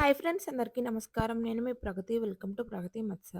Hi friends అందరికీ నమస్కారం. నేను మీ ప్రగతి. వెల్కమ్ టు ప్రగతి మత్స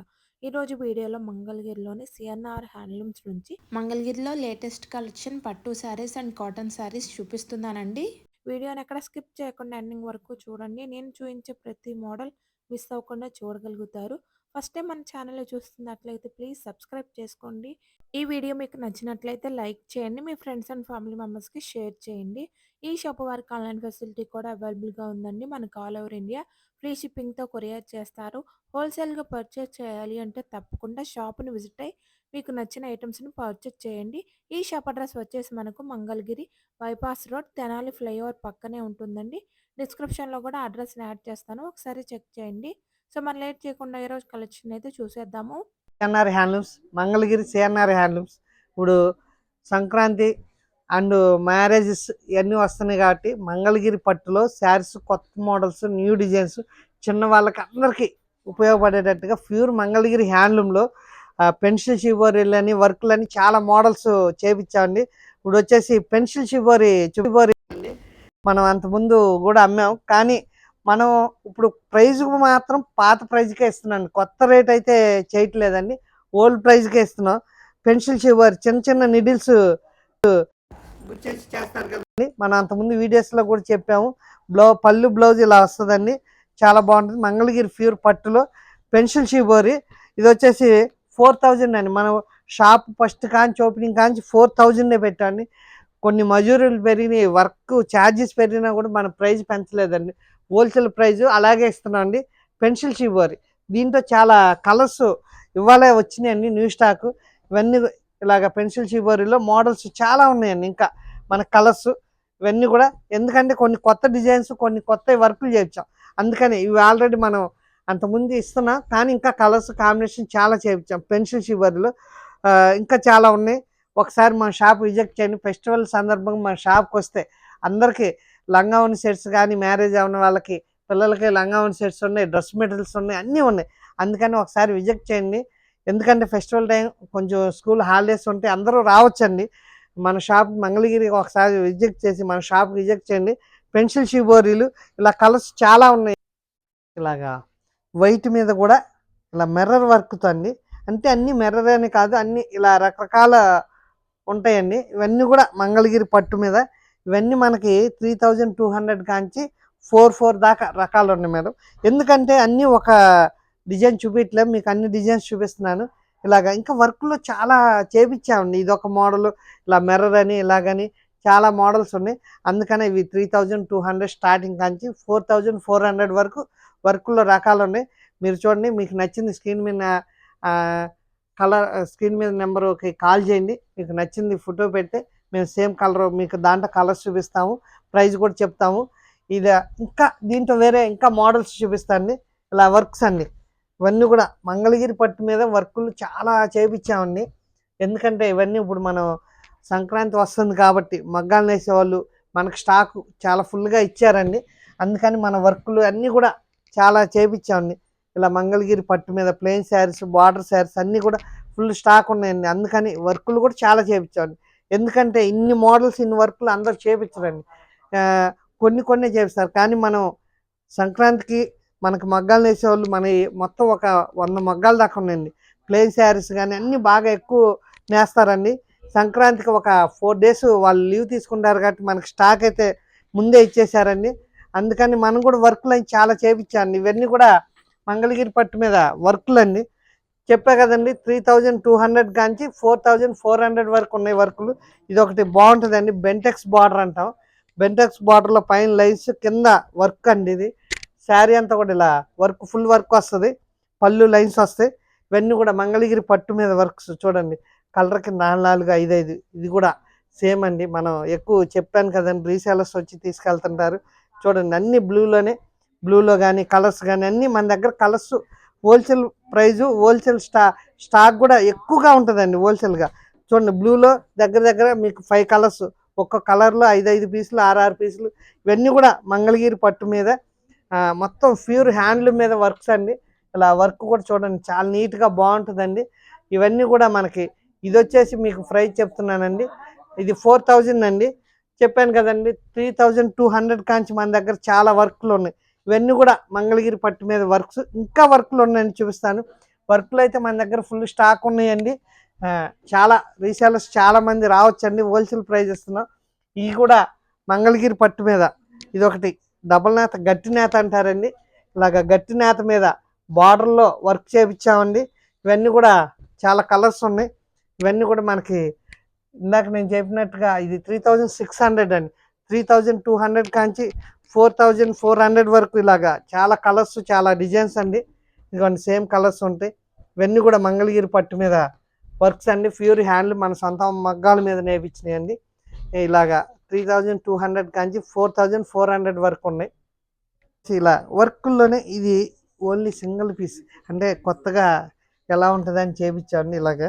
ఈరోజు వీడియోలో మంగళగిరిలోని సిఎన్ఆర్ హ్యాండ్లూమ్స్ నుంచి మంగళగిరిలో లేటెస్ట్ కలెక్షన్ పట్టు శారీస్ అండ్ కాటన్ శారీస్ చూపిస్తున్నానండి. వీడియోని ఎక్కడ స్కిప్ చేయకుండా ఎండింగ్ వరకు చూడండి. నేను చూపించే ప్రతి మోడల్ మిస్ అవ్వకుండా చూడగలుగుతారు. ఫస్ట్ టైం మన ఛానల్ చూస్తున్నట్లయితే ప్లీజ్ సబ్స్క్రైబ్ చేసుకోండి. ఈ వీడియో మీకు నచ్చినట్లయితే లైక్ చేయండి. మీ ఫ్రెండ్స్ అండ్ ఫ్యామిలీ మెంబర్స్కి షేర్ చేయండి. ఈ షాప్ వారికి ఆన్లైన్ ఫెసిలిటీ కూడా అవైలబుల్గా ఉందండి. మనకు ఆల్ ఓవర్ ఇండియా ఫ్రీ షిప్పింగ్తో కొరియర్ చేస్తారు. హోల్సేల్గా పర్చేస్ చేయాలి అంటే తప్పకుండా షాప్ని విజిట్ అయ్యి మీకు నచ్చిన ఐటమ్స్ని పర్చేస్ చేయండి. ఈ షాప్ అడ్రస్ వచ్చేసి మనకు Mangalagiri bypass road Tenali flyover పక్కనే ఉంటుందండి. డిస్క్రిప్షన్లో కూడా అడ్రస్ని యాడ్ చేస్తాను. ఒకసారి చెక్ చేయండి. సో మనం లేట్ చేయకుండా ఈ రోజు కలెక్షన్ అయితే చూసేద్దాము. CNR handlooms Mangalagiri CNR handlooms. ఇప్పుడు సంక్రాంతి అండ్ మ్యారేజెస్ ఇవన్నీ వస్తున్నాయి కాబట్టి మంగళగిరి పట్టులో శారీస్ కొత్త మోడల్స్ న్యూ డిజైన్స్ చిన్న వాళ్ళకి అందరికీ ఉపయోగపడేటట్టుగా ప్యూర్ మంగళగిరి హ్యాండ్లూమ్లో పెన్సిల్ షిబోరీలు అని వర్క్లు అని చాలా మోడల్స్ చేపించామండి. ఇప్పుడు వచ్చేసి పెన్సిల్ షిబోరి షిబోరి మనం అంతకుముందు కూడా అమ్మాం. కానీ మనం ఇప్పుడు ప్రైజ్ మాత్రం పాత ప్రైజ్కే ఇస్తున్నాం కొత్త రేట్ అయితే చేయట్లేదండి. ఓల్డ్ ప్రైజ్కే ఇస్తున్నాం. పెన్సిల్ షివర్ చిన్న చిన్న నిడిల్స్ చేస్తారు కదండి. మనం అంతకుముందు వీడియోస్లో కూడా చెప్పాము. బ్లౌ పళ్ళు బ్లౌజ్ ఇలా వస్తుందండి. చాలా బాగుంటుంది. మంగళగిరి ప్యూర్ పట్టులో పెన్సిల్ షిబోరి ఇది వచ్చేసి ఫోర్ థౌజండ్ అండి. మనం షాప్ ఫస్ట్ కాంచి ఓపెనింగ్ కాంచి ఫోర్ థౌజండే పెట్టండి. కొన్ని మజూరీలు పెరిగినాయి. వర్క్ ఛార్జెస్ పెరిగినా కూడా మన ప్రైస్ పెంచలేదండి. హోల్సేల్ ప్రైస్ అలాగే ఇస్తున్నాం అండి. Pencil shibori. దీంట్లో చాలా కలర్స్ ఇవాళే వచ్చినాయండి న్యూ స్టాక్. ఇవన్నీ ఇలాగ పెన్సిల్ షిబోరిలో మోడల్స్ చాలా ఉన్నాయండి. ఇంకా మన కలర్స్ ఇవన్నీ కూడా ఎందుకంటే కొన్ని కొత్త డిజైన్స్ కొన్ని కొత్త వర్కులు చేయించాం. అందుకని ఇవి ఆల్రెడీ మనం అంతకుముందు ఇస్తున్నాం. కానీ ఇంకా కలర్స్ కాంబినేషన్ చాలా చేయించాం పెన్సిల్ షిబోరిలో. ఇంకా చాలా ఉన్నాయి. ఒకసారి మన షాప్ విజిట్ చేయండి. ఫెస్టివల్ సందర్భంగా మన షాప్కి వస్తే అందరికీ లంగావని సెట్స్ కానీ మ్యారేజ్ అయిన వాళ్ళకి పిల్లలకి లంగావని సెట్స్ ఉన్నాయి డ్రెస్ మెటీరియల్స్ ఉన్నాయి అన్నీ ఉన్నాయి. అందుకని ఒకసారి విజిట్ చేయండి. ఎందుకంటే ఫెస్టివల్ టైం కొంచెం స్కూల్ హాలిడేస్ ఉంటే అందరూ రావచ్చండి. మన షాప్ మంగళగిరి ఒకసారి విజిట్ చేసి మన షాప్ విజిట్ చేయండి. పెన్సిల్ షీబోరీలు ఇలా కలర్స్ చాలా ఉన్నాయి. ఇలాగా వైట్ మీద కూడా ఇలా మిర్రర్ వర్క్తో అండి. అంటే అన్నీ మెర్రర్ అని కాదు అన్నీ ఇలా రకరకాల ఉంటాయండి. ఇవన్నీ కూడా మంగళగిరి పట్టు మీద ఇవన్నీ మనకి త్రీ థౌజండ్ టూ హండ్రెడ్ కాంచి ఫోర్ ఫోర్ దాకా రకాలు ఉన్నాయి మేడం. ఎందుకంటే అన్నీ ఒక డిజైన్ చూపించలేం మీకు అన్ని డిజైన్స్ చూపిస్తున్నాను. ఇలాగ ఇంకా వర్క్లో చాలా చేపించామండి ఇది ఒక మోడల్ ఇలా మిర్రర్ అని ఇలాగని చాలా మోడల్స్ ఉన్నాయి. అందుకనే ఇవి three thousand two hundred starting కాంచి ఫోర్ థౌజండ్ ఫోర్ హండ్రెడ్ వరకు వర్క్లో రకాలు ఉన్నాయి. మీరు చూడండి మీకు నచ్చింది స్క్రీన్ మీద కలర్ స్క్రీన్ మీద నెంబర్కి కాల్ చేయండి. మీకు నచ్చింది ఫోటో పెడితే మేము సేమ్ కలర్ మీకు దాంట్లో కలర్స్ చూపిస్తాము ప్రైస్ కూడా చెప్తాము. ఇది ఇంకా దీంట్లో వేరే ఇంకా మోడల్స్ చూపిస్తాండి. ఇలా వర్క్స్ అండి. ఇవన్నీ కూడా మంగళగిరి పట్టు మీద వర్కులు చాలా చేపించామండి. ఎందుకంటే ఇవన్నీ ఇప్పుడు మనం సంక్రాంతి వస్తుంది కాబట్టి మగ్గాలు వేసేవాళ్ళు మనకు స్టాక్ చాలా ఫుల్గా ఇచ్చారండి. అందుకని మన వర్కులు అన్నీ కూడా చాలా చేపించామండి. ఇలా మంగళగిరి పట్టు మీద ప్లెయిన్ శారీస్ బార్డర్ శారీస్ అన్నీ కూడా ఫుల్ స్టాక్ ఉన్నాయండి. అందుకని వర్కులు కూడా చాలా చేపించామండి. ఎందుకంటే ఇన్ని మోడల్స్ ఇన్ని వర్క్లు అందరు చేపించరండి. కొన్ని కొన్ని చేపిస్తారు. కానీ మనం సంక్రాంతికి మనకు మగ్గాలు వేసేవాళ్ళు మన మొత్తం ఒక వంద మగ్గాలు దాకా ఉన్నాయండి. ప్లెయిన్ శారీస్ కానీ అన్నీ బాగా ఎక్కువ నేస్తారండి. సంక్రాంతికి ఒక ఫోర్ డేస్ వాళ్ళు లీవ్ తీసుకుంటారు కాబట్టి మనకి స్టాక్ అయితే ముందే ఇచ్చేసారండి. అందుకని మనం కూడా వర్క్లు అని చాలా చేపించాండి ఇవన్నీ కూడా మంగళగిరి పట్టు మీద వర్క్లు అండి చెప్పా కదండి త్రీ థౌజండ్ టూ హండ్రెడ్ కాంచి ఫోర్ థౌజండ్ ఫోర్ హండ్రెడ్ వరకు ఉన్నాయి వర్కులు. ఇది ఒకటి బాగుంటుందండి బెంటెక్స్ బార్డర్ అంటాం. బెంటెక్స్ బార్డర్లో పైన లైన్స్ కింద వర్క్ అండి ఇది. శారీ అంతా కూడా ఇలా వర్క్ ఫుల్ వర్క్ వస్తుంది. పళ్ళు లైన్స్ వస్తాయి. ఇవన్నీ కూడా మంగళగిరి పట్టు మీద వర్క్స్ చూడండి. కలర్కి నాలుగు నాలుగు ఐదు ఐదు. ఇది కూడా సేమ్ అండి. మనం ఎక్కువ చెప్పాను కదండి రీసేలర్స్ వచ్చి తీసుకెళ్తుంటారు. చూడండి అన్ని బ్లూలోనే బ్లూలో కానీ కలర్స్ కానీ అన్నీ మన దగ్గర కలర్స్ హోల్సేల్ ప్రైజు హోల్సేల్ స్టా స్టాక్ కూడా ఎక్కువగా ఉంటుందండి హోల్సేల్గా. చూడండి బ్లూలో దగ్గర దగ్గర మీకు ఫైవ్ కలర్స్ ఒక్క కలర్లో ఐదు ఐదు పీసులు ఆరు ఆరు పీసులు ఇవన్నీ కూడా మంగళగిరి పట్టు మీద. మొత్తం ప్యూర్ హ్యాండ్లూమ్ మీద వర్క్స్ అండి. ఇలా వర్క్ కూడా చూడండి చాలా నీట్గా బాగుంటుందండి. ఇవన్నీ కూడా మనకి ఇది వచ్చేసి మీకు ప్రైస్ చెప్తున్నానండి. ఇది ఫోర్ థౌజండ్ అండి. చెప్పాను కదండి త్రీ థౌజండ్ టూ హండ్రెడ్ కాంచి మన దగ్గర చాలా వర్క్లు ఉన్నాయి. ఇవన్నీ కూడా మంగళగిరి పట్టు మీద వర్క్స్. ఇంకా వర్క్లు ఉన్నాయని చూపిస్తాను. వర్క్లు అయితే మన దగ్గర ఫుల్ స్టాక్ ఉన్నాయండి. చాలా రీసేలర్స్ చాలామంది రావచ్చండి. హోల్సేల్ ప్రైస్ ఇస్తున్నాం. ఇవి కూడా మంగళగిరి పట్టు మీద. ఇది ఒకటి డబల్ నేత గట్టి నేత అంటారండి. ఇలాగ గట్టి నేత మీద బార్డర్లో వర్క్ చేపించామండి ఇవన్నీ కూడా చాలా కలర్స్ ఉన్నాయి. ఇవన్నీ కూడా మనకి ఇందాక నేను చెప్పినట్టుగా ఇది త్రీ థౌజండ్ సిక్స్ హండ్రెడ్ అండి. త్రీ థౌజండ్ టూ హండ్రెడ్ కాంచి ఫోర్ థౌజండ్ ఫోర్ హండ్రెడ్ వరకు ఇలాగా చాలా కలర్స్ చాలా డిజైన్స్ అండి. ఇదిగోండి సేమ్ కలర్స్ ఉంటాయి. ఇవన్నీ కూడా మంగళగిరి పట్టు మీద వర్క్స్ అండి. ప్యూర్ హ్యాండ్లు మన సొంత మగ్గాల మీద నేర్పించినాయండి. ఇలాగా త్రీ థౌజండ్ టూ హండ్రెడ్ కాంచి ఫోర్ థౌజండ్ ఫోర్ హండ్రెడ్ వరకు ఉన్నాయి. ఇలా వర్కుల్లోనే ఇది ఓన్లీ సింగిల్ పీస్. అంటే కొత్తగా ఎలా ఉంటుంది అని చేపించాండి ఇలాగ.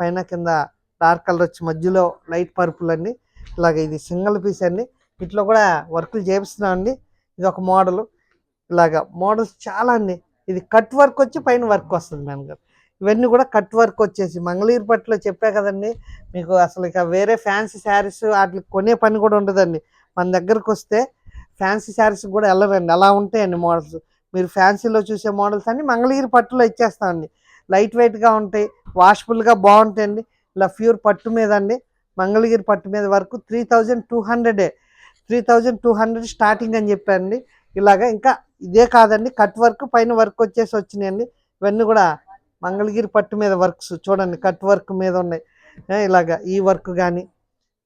పైన కింద డార్క్ కలర్ వచ్చి మధ్యలో లైట్ పర్పుల్ అండి. ఇలాగ ఇది సింగిల్ పీస్ అండి. వీటిలో కూడా వర్కులు చేపిస్తున్నాం అండి ఇది ఒక మోడల్. ఇలాగా మోడల్స్ చాలా అండి. ఇది కట్ వర్క్ వచ్చి పైన వర్క్ వస్తుంది మేడం గారు. ఇవన్నీ కూడా కట్ వర్క్ వచ్చేసి మంగళగిరి పట్టులో చెప్పా కదండి. మీకు అసలు ఇక వేరే ఫ్యాన్సీ శారీస్ వాటికి కొనే పని కూడా ఉండదండి. మన దగ్గరకు వస్తే ఫ్యాన్సీ శారీస్ కూడా వెళ్ళరండి. అలా ఉంటాయండి మోడల్స్. మీరు ఫ్యాన్సీలో చూసే మోడల్స్ అన్ని మంగళగిరి పట్టులో ఇచ్చేస్తామండి. లైట్ వెయిట్గా ఉంటాయి వాషబుల్గా బాగుంటాయండి. ఇలా ప్యూర్ పట్టు మీద అండి మంగళగిరి పట్టు మీద వరకు త్రీ థౌజండ్ టూ హండ్రెడే. Three thousand two hundred starting అని చెప్పారండి. ఇలాగా ఇంకా ఇదే కాదండి కట్ వర్క్ పైన వర్క్ వచ్చేసి వచ్చినాయండి. ఇవన్నీ కూడా మంగళగిరి పట్టు మీద వర్క్స్ చూడండి కట్ వర్క్ మీద ఉన్నాయి. ఇలాగా ఈ వర్క్ కానీ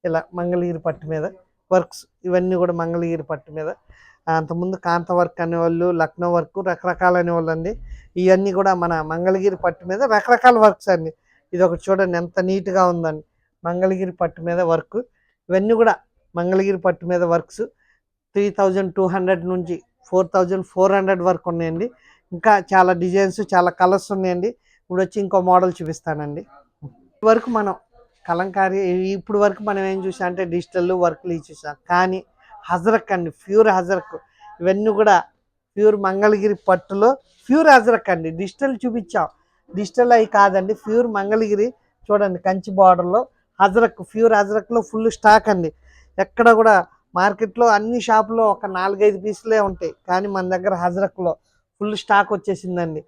ఇలా మంగళగిరి పట్టు మీద వర్క్స్ ఇవన్నీ కూడా మంగళగిరి పట్టు మీద. అంతకుముందు కాంత వర్క్ అనేవాళ్ళు లక్నో వర్క్ రకరకాల అనేవాళ్ళు అండి ఇవన్నీ కూడా మన మంగళగిరి పట్టు మీద రకరకాల వర్క్స్ అండి. ఇది ఒకటి చూడండి ఎంత నీట్గా ఉందండి. మంగళగిరి పట్టు మీద వర్క్. ఇవన్నీ కూడా మంగళగిరి పట్టు మీద works three thousand two hundred నుంచి ఫోర్ థౌజండ్ ఫోర్ హండ్రెడ్ వరకు ఉన్నాయండి. ఇంకా చాలా డిజైన్స్ చాలా కలర్స్ ఉన్నాయండి. ఇప్పుడు వచ్చి ఇంకో మోడల్ చూపిస్తానండి. వరకు మనం కలంకారీ ఇప్పుడు వరకు మనం ఏం చూసాం అంటే డిజిటల్ వర్క్లు ఇవి చూసాం కానీ హజరక్ అండి ప్యూర్ హజరక్. ఇవన్నీ కూడా ప్యూర్ మంగళగిరి పట్టులో ప్యూర్ హజరక్ అండి. డిజిటల్ చూపించాం. డిజిటల్ అవి కాదండి ప్యూర్ మంగళగిరి చూడండి కంచి బార్డర్లో హజరక్ ప్యూర్ హజరక్లో ఫుల్ స్టాక్ అండి. ఎక్కడ కూడా మార్కెట్లో అన్ని షాపులో ఒక నాలుగైదు పీసులే ఉంటాయి. కానీ మన దగ్గర హజరక్లో ఫుల్ స్టాక్ వచ్చేసిందండి.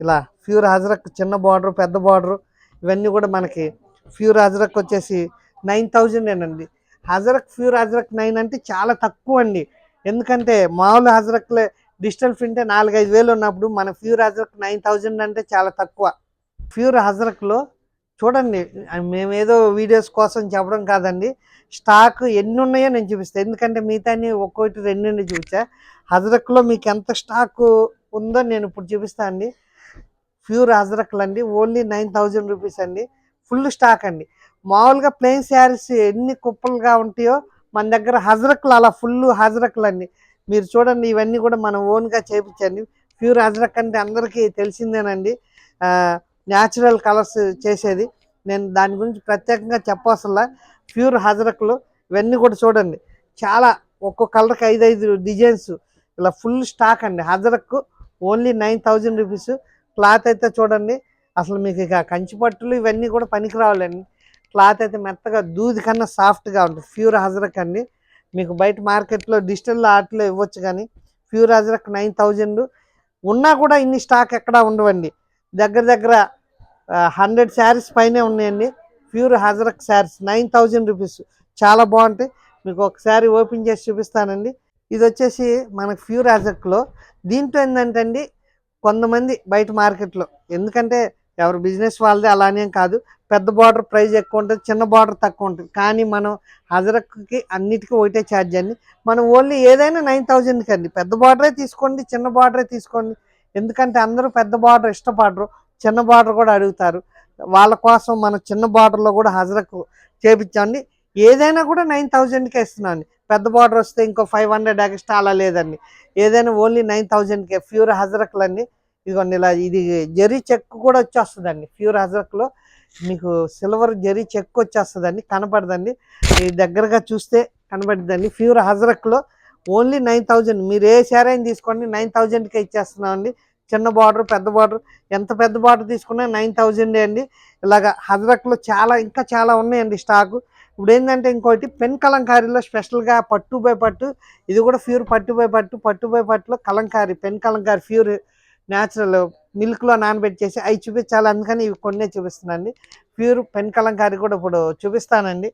ఇలా ప్యూర్ హజరక్ చిన్న బార్డర్ పెద్ద బార్డర్ ఇవన్నీ కూడా మనకి ప్యూర్ హజరక్ వచ్చేసి నైన్ థౌజండ్ అండి హజరక్ ప్యూర్ హజరక్ నైన్ అంటే చాలా తక్కువ అండి. ఎందుకంటే మామూలు హజరక్లే డిజిటల్ ప్రింటే నాలుగైదు వేలు ఉన్నప్పుడు మన ప్యూర్ హజరక్ నైన్ థౌజండ్ అంటే చాలా తక్కువ. ప్యూర్ హజరక్లో చూడండి మేము ఏదో వీడియోస్ కోసం చెప్పడం కాదండి. స్టాక్ ఎన్ని ఉన్నాయో నేను చూపిస్తాను ఎందుకంటే మిగతాని ఒక్కొక్కటి రెండు చూపించా హజరక్లో మీకు ఎంత స్టాక్ ఉందో నేను ఇప్పుడు చూపిస్తాను అండి. ప్యూర్ హజరక్లు అండి. ఓన్లీ నైన్ థౌజండ్ రూపీస్ అండి. ఫుల్ స్టాక్ అండి. మామూలుగా ప్లెయిన్ శారీస్ ఎన్ని కుప్పలుగా ఉంటాయో మన దగ్గర హజరక్లు అలా ఫుల్ హజరక్లు అండి. మీరు చూడండి ఇవన్నీ కూడా మనం ఓన్గా చేయించండి. ప్యూర్ హజరక్ అంటే అందరికీ తెలిసిందేనండి. న్యాచురల్ కలర్స్ చేసేది. నేను దాని గురించి ప్రత్యేకంగా చెప్పవసలా ప్యూర్ హజరకులు ఇవన్నీ కూడా చూడండి. చాలా ఒక్కో కలర్కి ఐదు ఐదు డిజైన్స్. ఇలా ఫుల్ స్టాక్ అండి. హజరకు only nine thousand rupees. Cloth అయితే చూడండి. అసలు మీకు ఇక కంచిపట్టులు ఇవన్నీ కూడా పనికి రావాలండి. క్లాత్ అయితే మెత్తగా దూది కన్నా సాఫ్ట్గా ఉంటుంది. ప్యూర్ హజరక్ అండి. మీకు బయట మార్కెట్లో డిజిటల్ ఆర్ట్లో ఇవ్వచ్చు కానీ ప్యూర్ హజరక్ నైన్ థౌజండ్. ఉన్నా కూడా ఇన్ని స్టాక్ ఎక్కడా ఉండవండి. దగ్గర దగ్గర హండ్రెడ్ శారీస్ పైనే ఉన్నాయండి. Pure హజరక్ saris nine thousand rupees. చాలా బాగుంటాయి. మీకు ఒకసారి ఓపెన్ చేసి చూపిస్తానండి. ఇది వచ్చేసి మనకు ప్యూర్ హజరక్లో దీంట్లో ఏంటంటే అండి కొంతమంది బయట మార్కెట్లో ఎందుకంటే ఎవరు బిజినెస్ వాళ్ళదే అలానే కాదు. పెద్ద బార్డర్ ప్రైస్ ఎక్కువ ఉంటుంది చిన్న బార్డర్ తక్కువ ఉంటుంది. కానీ మనం హజరక్కి అన్నిటికీ ఒకటే ఛార్జ్ అండి. మనం ఓన్లీ ఏదైనా నైన్ థౌజండ్కి అండి. పెద్ద బార్డరే తీసుకోండి చిన్న బార్డరే తీసుకోండి. ఎందుకంటే అందరూ పెద్ద బార్డర్ ఇష్టపడరు. చిన్న బార్డర్ కూడా అడుగుతారు. వాళ్ళ కోసం మనం చిన్న బార్డర్లో కూడా హజరకు చేపించండి. ఏదైనా కూడా నైన్ థౌజండ్కే ఇస్తున్నాను. పెద్ద బార్డర్ వస్తే ఇంకో ఫైవ్ హండ్రెడ్ ఎక్స్ట్రా అలా లేదండి. ఏదైనా ఓన్లీ నైన్ థౌజండ్కే ప్యూర్ హజరకులండి ఇదిగోండి ఇలా ఇది జరీ చెక్ కూడా వచ్చేస్తుందండి. ప్యూర్ హజరక్లో మీకు సిల్వర్ జరీ చెక్ వచ్చేస్తుందండి. కనపడదండి. మీ దగ్గరగా చూస్తే కనబడుతుందండి ప్యూర్ హజరక్లో ఓన్లీ నైన్ థౌజండ్. మీరు ఏ శారీ తీసుకోండి నైన్ థౌజండ్కే ఇచ్చేస్తున్నామండి. చిన్న బార్డర్ పెద్ద బార్డర్ ఎంత పెద్ద బార్డర్ తీసుకున్నా నైన్ థౌజండే అండి. ఇలాగ హజరక్లో చాలా ఇంకా చాలా ఉన్నాయండి స్టాకు ఇప్పుడు ఏంటంటే ఇంకోటి పెన్ కలంకారీలో స్పెషల్గా పట్టు బై పట్టు ఇది కూడా ప్యూర్ పట్టు బై పట్టు పట్టు బై పట్టులో Kalamkari pen Kalamkari pure natural మిల్క్లో నానబెట్టేసి చేసి అవి చూపించాలి అందుకని ఇవి కొన్నే చూపిస్తున్నానండి. ప్యూర్ పెన్ కలంకారీ కూడా ఇప్పుడు చూపిస్తానండి.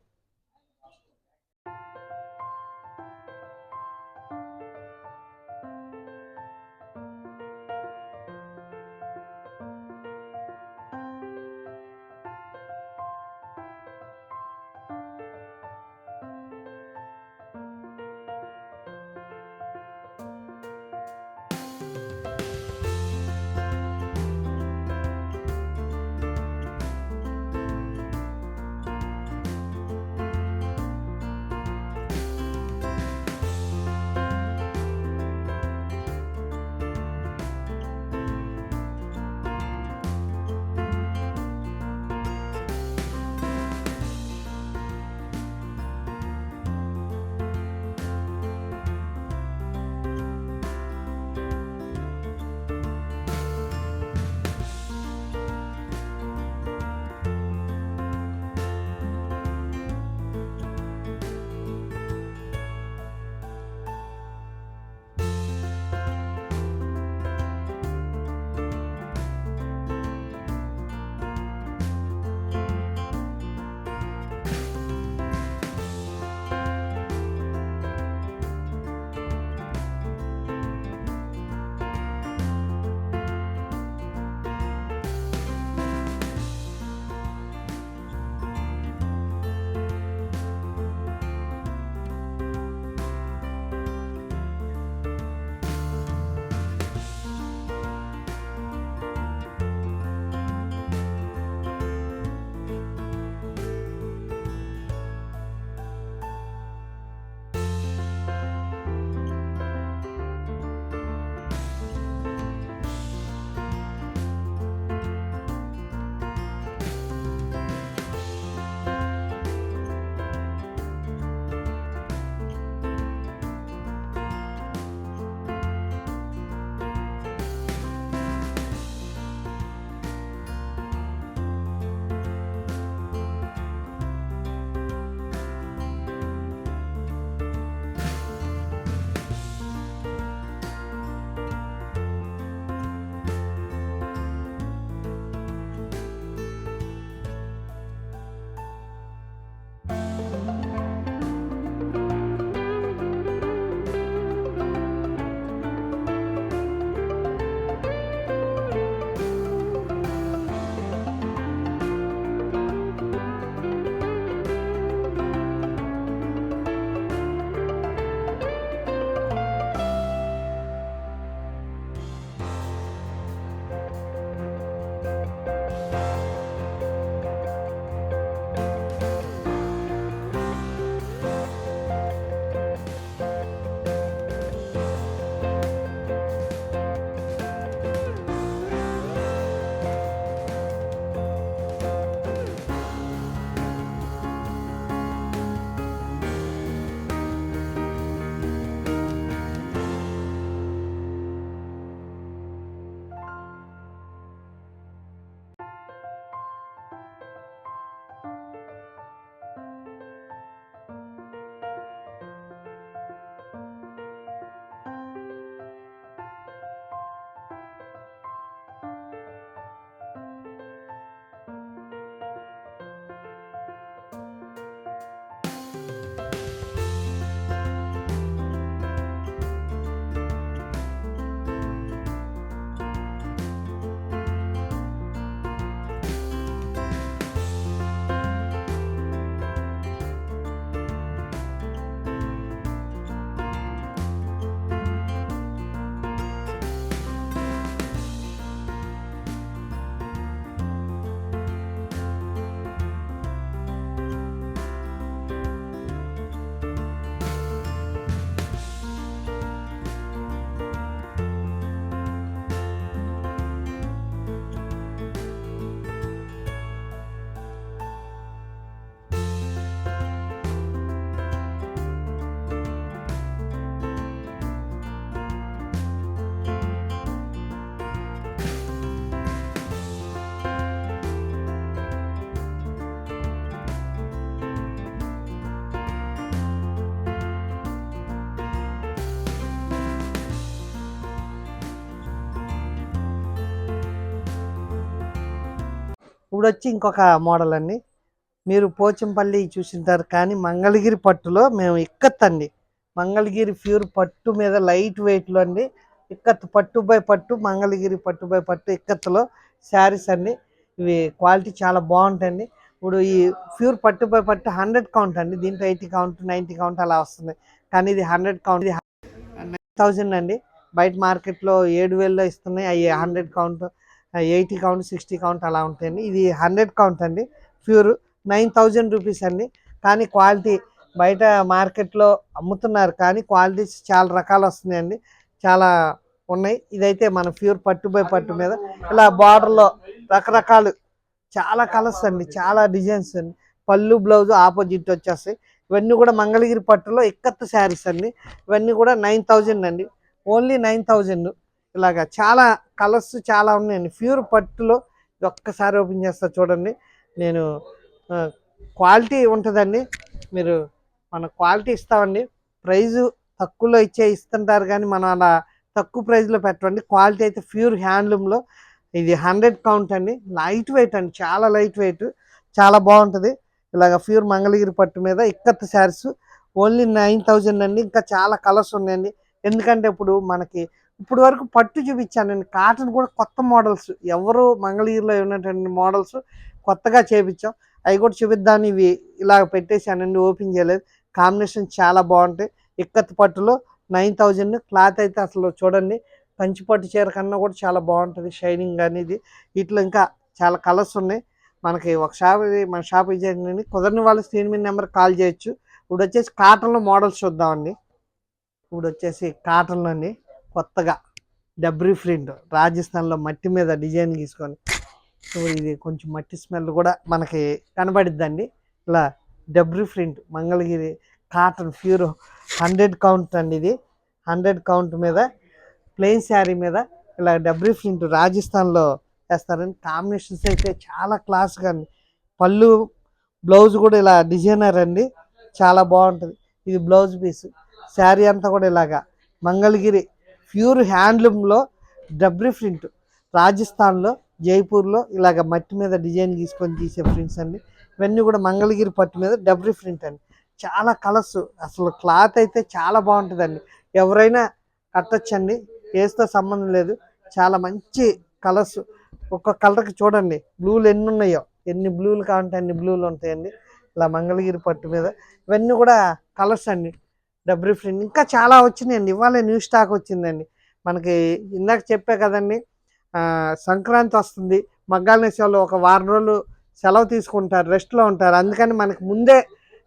ఇప్పుడు వచ్చి ఇంకొక మోడల్ అండి. మీరు పోచంపల్లి చూసింటారు కానీ మంగళగిరి పట్టులో మేము ఇక్కత్తండి. మంగళగిరి ప్యూర్ పట్టు మీద లైట్ వెయిట్లో అండి. ఇక్కత్ పట్టు బై పట్టు మంగళగిరి పట్టు బై పట్టు ఇక్కత్తులో శారీస్ అండి. ఇవి క్వాలిటీ చాలా బాగుంటాయండి. ఇప్పుడు ఈ ప్యూర్ పట్టు బై పట్టు హండ్రెడ్ కౌంట్ అండి. దీంట్లో ఎయిటీ కౌంట్ నైంటీ కౌంట్ అలా వస్తుంది. కానీ ఇది హండ్రెడ్ కౌంట్ ఇది నైన్ థౌజండ్ అండి. బయట మార్కెట్లో ఏడు వేలలో ఇస్తున్నాయి. అవి hundred count eighty count sixty count అలా ఉంటాయండి. ఇది హండ్రెడ్ కౌంట్ అండి. ప్యూర్ నైన్ థౌజండ్ రూపీస్ అండి. కానీ క్వాలిటీ బయట మార్కెట్లో అమ్ముతున్నారు. కానీ క్వాలిటీస్ చాలా రకాలు వస్తున్నాయండి. చాలా ఉన్నాయి. ఇదైతే మన ప్యూర్ పట్టు బై పట్టు మీద. ఇలా బార్డర్లో రకరకాలు చాలా కలర్స్ అండి. చాలా డిజైన్స్ అండి. పళ్ళు బ్లౌజ్ ఆపోజిట్ వచ్చేస్తాయి. ఇవన్నీ కూడా మంగళగిరి పట్టులో ఇక్కత్తు శారీస్ అండి. ఇవన్నీ కూడా నైన్ థౌజండ్ అండి. Only nine thousand. ఇలాగా చాలా కలర్స్ చాలా ఉన్నాయండి. ప్యూర్ పట్టులో ఒక్కసారి ఓపెన్ చేస్తా చూడండి. నేను క్వాలిటీ ఉంటుందండి. మీరు మన క్వాలిటీ ఇస్తామండి. ప్రైజు తక్కువలో ఇచ్చే ఇస్తుంటారు కానీ మనం అలా తక్కువ ప్రైజ్లో పెట్టండి క్వాలిటీ అయితే ప్యూర్ హ్యాండ్లూమ్లో. ఇది హండ్రెడ్ కౌంట్ అండి. లైట్ వెయిట్ అండి. చాలా లైట్ వెయిట్. చాలా బాగుంటుంది. ఇలాగ ప్యూర్ మంగళగిరి పట్టు మీద Ikkat sarees. Only nine thousand అండి. ఇంకా చాలా కలర్స్ ఉన్నాయండి. ఎందుకంటే ఇప్పుడు మనకి ఇప్పుడు వరకు పట్టు చూపించానండి కాటన్ కూడా కొత్త మోడల్స్. ఎవరు మంగళగిరిలో ఉన్నటువంటి మోడల్స్ కొత్తగా చేపించాం. అవి కూడా చూపిద్దామని ఇవి ఇలా పెట్టేశానండి ఓపెన్ చేయలేదు. కాంబినేషన్ చాలా బాగుంటాయి. ఇక్కత్ పట్టులో నైన్ థౌజండ్. క్లాత్ అయితే అసలు చూడండి. కంచి పట్టు చీర కన్నా కూడా చాలా బాగుంటుంది. షైనింగ్ అనేది వీటిలో ఇంకా చాలా కలర్స్ ఉన్నాయి. మనకి ఒక షాప్ మన షాప్ ఇచ్చేయండి కుదరని వాళ్ళు స్క్రీన్ మీద నెంబర్ కాల్ చేయొచ్చు. ఇప్పుడు వచ్చేసి కాటన్లో మోడల్స్ చూద్దామండి. ఇప్పుడు వచ్చేసి కాటన్లోని కొత్తగా డబ్రీ ప్రింట్ రాజస్థాన్లో మట్టి మీద డిజైన్ గీసుకొని సో ఇది కొంచెం మట్టి స్మెల్ కూడా మనకి కనబడిద్దండి. ఇలా డబ్రీ print Mangalagiri cotton pure hundred count అండి ఇది. హండ్రెడ్ కౌంట్ మీద ప్లెయిన్ శారీ మీద ఇలా డబ్రీ ప్రింట్ రాజస్థాన్లో వేస్తారండి. కాంబినేషన్స్ అయితే చాలా క్లాస్గా అండి. పళ్ళు బ్లౌజ్ కూడా ఇలా డిజైనర్ అండి. చాలా బాగుంటుంది. ఇది బ్లౌజ్ పీస్. శారీ అంతా కూడా ఇలాగా. మంగళగిరి ప్యూర్ హ్యాండ్లూమ్లో డబ్రీ ప్రింట్. రాజస్థాన్లో జైపూర్లో ఇలాగ మట్టి మీద డిజైన్ గీసుకొని తీసే ప్రింట్స్ అండి. ఇవన్నీ కూడా మంగళగిరి పట్టు మీద డబ్రీ ప్రింట్ అండి. చాలా కలర్స్ అసలు క్లాత్ అయితే చాలా బాగుంటుందండి. ఎవరైనా కట్టచ్చండి ఏస్తో సంబంధం లేదు. చాలా మంచి కలర్స్. ఒక్క కలర్కి చూడండి బ్లూలు ఎన్ని ఉన్నాయో. ఎన్ని బ్లూలు కావాలంటే అన్ని బ్లూలు ఉంటాయండి. ఇలా మంగళగిరి పట్టు మీద. ఇవన్నీ కూడా కలర్స్ అండి. డబ్రీ ప్రింట్ ఇంకా చాలా వచ్చినాయండి. ఇవాళ న్యూ స్టాక్ వచ్చిందండి. మనకి ఇందాక చెప్పే కదండి సంక్రాంతి వస్తుంది. మగ్గాల సెలవు ఒక వారం రోజులు సెలవు తీసుకుంటారు రెస్ట్లో ఉంటారు. అందుకని మనకి ముందే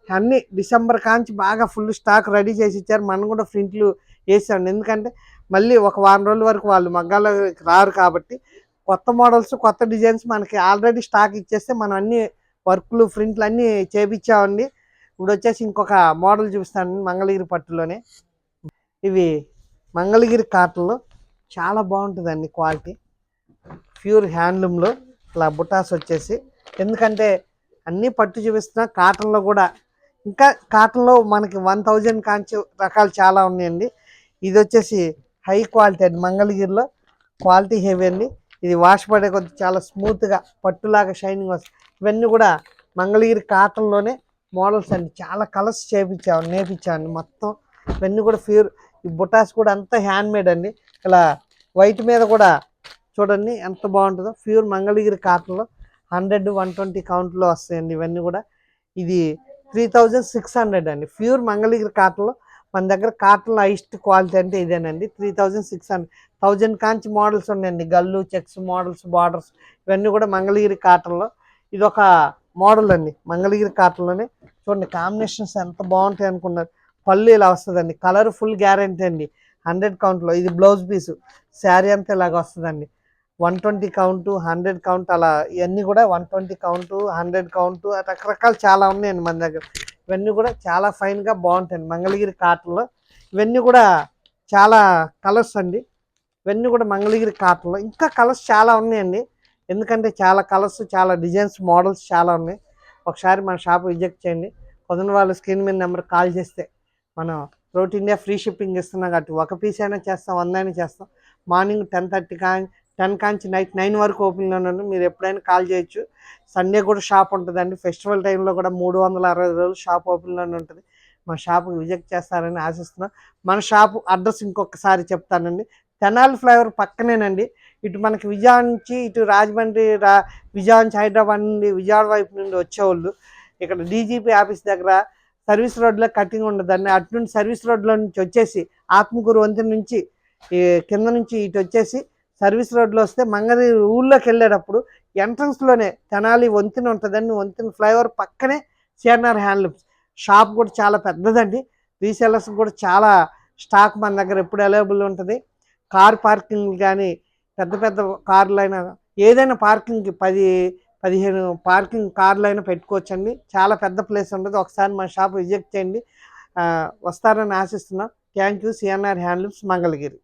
అన్ని డిసెంబర్ కాంచి బాగా ఫుల్ స్టాక్ రెడీ చేసి ఇచ్చారు. మనం కూడా ప్రింట్లు వేసాం ఎందుకంటే మళ్ళీ ఒక వారం రోజుల వరకు వాళ్ళు మగ్గాలు రారు కాబట్టి కొత్త మోడల్స్ కొత్త డిజైన్స్ మనకి ఆల్రెడీ స్టాక్ ఇచ్చేస్తే మనం అన్ని వర్క్లు ప్రింట్లు అన్నీ చేపించామండి. ఇప్పుడు వచ్చేసి ఇంకొక మోడల్ చూపిస్తాను మంగళగిరి పట్టులోనే. ఇవి మంగళగిరి కాటన్లో. చాలా బాగుంటుందండి క్వాలిటీ. ప్యూర్ హ్యాండ్లూమ్లో ఇలా బుటాస్ వచ్చేసి. ఎందుకంటే అన్నీ పట్టు చూపిస్తున్నా కాటన్లో కూడా. ఇంకా కాటన్లో మనకి వన్ థౌజండ్ కాంచి రకాలు చాలా ఉన్నాయండి. ఇది వచ్చేసి హై క్వాలిటీ అండి మంగళగిరిలో. క్వాలిటీ హెవీ అండి. ఇది వాష్ పడే కొద్ది చాలా స్మూత్గా పట్టులాగా షైనింగ్ వస్తుంది. ఇవన్నీ కూడా మంగళగిరి కాటన్లోనే మోడల్స్ అండి చాలా కలర్స్ చేపించాము నేర్పించామండి మొత్తం. ఇవన్నీ కూడా ప్యూర్ ఈ బుటాస్ కూడా అంతా హ్యాండ్ మేడ్ అండి. ఇలా వైట్ మీద కూడా చూడండి ఎంత బాగుంటుందో. ప్యూర్ మంగళగిరి కాటన్లో హండ్రెడ్ వన్ ట్వంటీ కౌంట్లో వస్తాయండి ఇవన్నీ కూడా. ఇది త్రీ థౌజండ్ సిక్స్ హండ్రెడ్ అండి. ప్యూర్ మంగళగిరి కాటన్లో మన దగ్గర కాటన్లో హైస్ట్ క్వాలిటీ అంటే ఇదేనండి. Three thousand six hundred thousand కాంచి మోడల్స్ ఉన్నాయండి. గల్లు చెక్స్ మోడల్స్ బార్డర్స్ ఇవన్నీ కూడా మంగళగిరి కాటన్లో. ఇది ఒక మోడల్ అండి. మంగళగిరి కాటన్లోనే. చూడండి కాంబినేషన్స్ ఎంత బాగుంటాయి అనుకున్నారు. పళ్ళు ఇలా వస్తుందండి. కలర్ ఫుల్ గ్యారంటీ అండి. హండ్రెడ్ కౌంట్లో ఇది బ్లౌజ్ పీసు శారీ అంతా ఇలాగ వస్తుందండి. One twenty count hundred count అలా. ఇవన్నీ కూడా one twenty count hundred count రకరకాలు చాలా ఉన్నాయండి మన దగ్గర. ఇవన్నీ కూడా చాలా ఫైన్గా బాగుంటాయండి. మంగళగిరి కాటన్లో. ఇవన్నీ కూడా చాలా కలర్స్ అండి. ఇవన్నీ కూడా మంగళగిరి కాటన్లో. ఇంకా కలర్స్ చాలా ఉన్నాయండి. ఎందుకంటే చాలా కలర్స్ చాలా డిజైన్స్ మోడల్స్ చాలా ఉన్నాయి. ఒకసారి మన షాప్ విజిట్ చేయండి. కుదరని వాళ్ళు స్క్రీన్ మీద నెంబర్ కాల్ చేస్తే మనం త్రూట్ ఇండియా ఫ్రీ షిప్పింగ్ ఇస్తున్నాం కాబట్టి ఒక పీస్ అయినా చేస్తాం వంద అయినా చేస్తాం. మార్నింగ్ టెన్ థర్టీ కా టెన్ కాంచి నైట్ నైన్ వరకు ఓపెన్లో ఉన్నాను మీరు ఎప్పుడైనా కాల్ చేయొచ్చు. సండే కూడా షాప్ ఉంటుందండి. ఫెస్టివల్ టైంలో కూడా మూడు వందల అరవై రోజులు షాప్ ఓపెన్లోనే ఉంటుంది. మా షాప్కి విజిట్ చేస్తారని ఆశిస్తున్నాం. మన షాపు అడ్రస్ ఇంకొకసారి చెప్తానండి. తెనాలి ఫ్లైఓవర్ పక్కనేనండి. ఇటు మనకి విజయవాడ నుంచి ఇటు రాజమండ్రి రా విజయవాడ నుంచి హైదరాబాద్ నుండి విజయవాడ వైపు నుండి వచ్చేవాళ్ళు. ఇక్కడ డీజీపీ ఆఫీస్ దగ్గర సర్వీస్ రోడ్లో కటింగ్ ఉండదండి అటు నుండి సర్వీస్ రోడ్లో నుంచి వచ్చేసి ఆత్మకూరు వంతెన నుంచి కింద నుంచి ఇటు వచ్చేసి సర్వీస్ రోడ్లో వస్తే మంగళగిరి ఊళ్ళోకి వెళ్ళేటప్పుడు ఎంట్రన్స్లోనే తెనాలి వంతెన ఉంటుందండి. వంతెన ఫ్లైఓవర్ పక్కనే సిఎన్ఆర్ హ్యాండ్లూమ్స్. షాప్ కూడా చాలా పెద్దదండి. రీసెలర్స్ కూడా చాలా స్టాక్ మన దగ్గర ఎప్పుడు అవైలబుల్ ఉంటుంది. కార్ పార్కింగ్ కానీ పెద్ద పెద్ద కార్లు అయినా ఏదైనా పార్కింగ్కి పది పదిహేను పార్కింగ్ కార్లు అయినా పెట్టుకోవచ్చండి. చాలా పెద్ద ప్లేస్ ఉండదు ఒకసారి మా షాప్ విజిట్ చేయండి. వస్తారని ఆశిస్తున్నాం. Thank you. CNR handlooms Mangalagiri.